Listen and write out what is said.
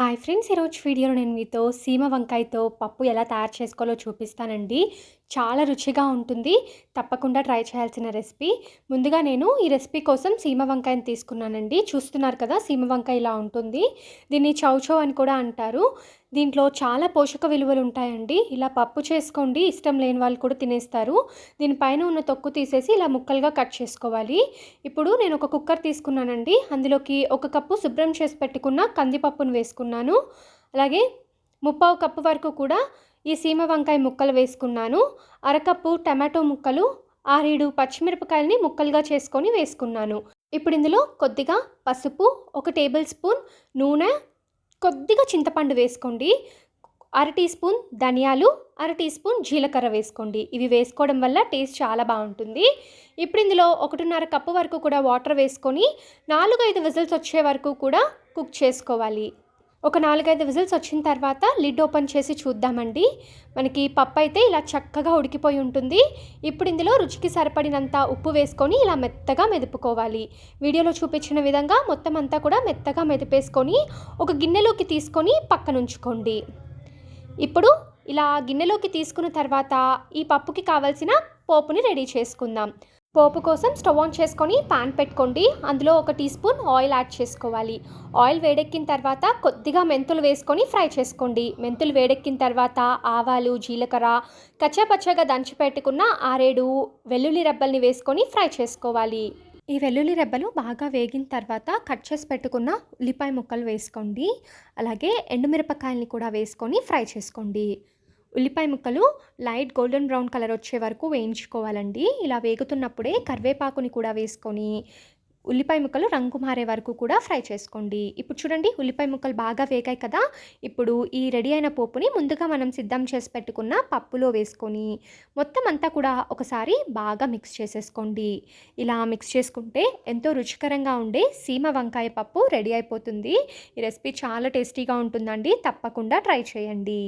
Hi friends ఈరోజు వీడియోలో నేను మీతో సీమ వంకాయతో పప్పు ఎలా తయారు చేసుకోవాలో చూపిస్తానండి. చాలా రుచిగా ఉంటుంది తప్పకుండా ట్రై చేయాల్సిన రెసిపీ. ముందుగా నేను ఈ రెసిపీ కోసం సీమ వంకాయని తీసుకున్నానండి. చూస్తున్నారు కదా సీమ వంకాయ ఇలా ఉంటుంది. దీన్ని చౌచౌ అని కూడా అంటారు. దీంట్లో చాలా పోషక విలువలు ఉంటాయండి. ఇలా పప్పు చేసుకోండి ఇష్టం లేని వాళ్ళు కూడా తినేస్తారు. దీనిపైన ఉన్న తొక్కు తీసేసి ఇలా ముక్కలుగా కట్ చేసుకోవాలి. ఇప్పుడు నేను ఒక కుక్కర్ తీసుకున్నానండి. అందులోకి ఒక కప్పు శుభ్రం చేసి పెట్టుకున్న కందిపప్పును వేసుకున్నాను. అలాగే ముప్పావు కప్పు వరకు కూడా ఈ సీమ వంకాయ ముక్కలు వేసుకున్నాను. అరకప్పు టమాటో ముక్కలు ఆరేడు పచ్చిమిరపకాయలని ముక్కలుగా చేసుకొని వేసుకున్నాను. ఇప్పుడు ఇందులో కొద్దిగా పసుపు ఒక టేబుల్ స్పూన్ నూనె కొద్దిగా చింతపండు వేసుకోండి. అర టీ స్పూన్ ధనియాలు అర టీ స్పూన్ జీలకర్ర వేసుకోండి. ఇవి వేసుకోవడం వల్ల టేస్ట్ చాలా బాగుంటుంది. ఇప్పుడు ఇందులో ఒకటిన్నర కప్పు వరకు కూడా వాటర్ వేసుకొని నాలుగు ఐదు విజిల్స్ వచ్చే వరకు కూడా కుక్ చేసుకోవాలి. ఒక నాలుగైదు విజిల్స్ వచ్చిన తర్వాత లిడ్ ఓపెన్ చేసి చూద్దామండి. మనకి పప్పు అయితే ఇలా చక్కగా ఉడికిపోయి ఉంటుంది. ఇప్పుడు ఇందులో రుచికి సరిపడినంత ఉప్పు వేసుకొని ఇలా మెత్తగా మెదుపుకోవాలి. వీడియోలో చూపించిన విధంగా మొత్తం అంతా కూడా మెత్తగా మెదిపేసుకొని ఒక గిన్నెలోకి తీసుకొని పక్కన ఉంచుకోండి. ఇప్పుడు ఇలా గిన్నెలోకి తీసుకున్న తర్వాత ఈ పప్పుకి కావలసిన పోపుని రెడీ చేసుకుందాం. పోపు కోసం స్టవ్ ఆన్ చేసుకొని పాన్ పెట్టుకోండి. అందులో ఒక టీ స్పూన్ ఆయిల్ యాడ్ చేసుకోవాలి. ఆయిల్ వేడెక్కిన తర్వాత కొద్దిగా మెంతులు వేసుకొని ఫ్రై చేసుకోండి. మెంతులు వేడెక్కిన తర్వాత ఆవాలు జీలకర్ర కచ్చాపచ్చగా దంచి పెట్టుకున్న ఆరేడు వెల్లుల్లి రెబ్బల్ని వేసుకొని ఫ్రై చేసుకోవాలి. ఈ వెల్లుల్లి రెబ్బలు బాగా వేగిన తర్వాత కట్ చేసి పెట్టుకున్న ఉల్లిపాయ ముక్కలు వేసుకోండి. అలాగే ఎండుమిరపకాయల్ని కూడా వేసుకొని ఫ్రై చేసుకోండి. ఉల్లిపాయ ముక్కలు లైట్ గోల్డెన్ బ్రౌన్ కలర్ వచ్చే వరకు వేయించుకోవాలండి. ఇలా వేగుతున్నప్పుడే కరివేపాకుని కూడా వేసుకొని ఉల్లిపాయ ముక్కలు రంగు మారే వరకు కూడా ఫ్రై చేసుకోండి. ఇప్పుడు చూడండి ఉల్లిపాయ ముక్కలు బాగా వేగాయి కదా. ఇప్పుడు ఈ రెడీ అయిన పోపుని ముందుగా మనం సిద్ధం చేసి పెట్టుకున్న పప్పులో వేసుకొని మొత్తం అంతా కూడా ఒకసారి బాగా మిక్స్ చేసేసుకోండి. ఇలా మిక్స్ చేసుకుంటే ఎంతో రుచికరంగా ఉండే సీమ వంకాయ పప్పు రెడీ అయిపోతుంది. ఈ రెసిపీ చాలా టేస్టీగా ఉంటుందండి. తప్పకుండా ట్రై చేయండి.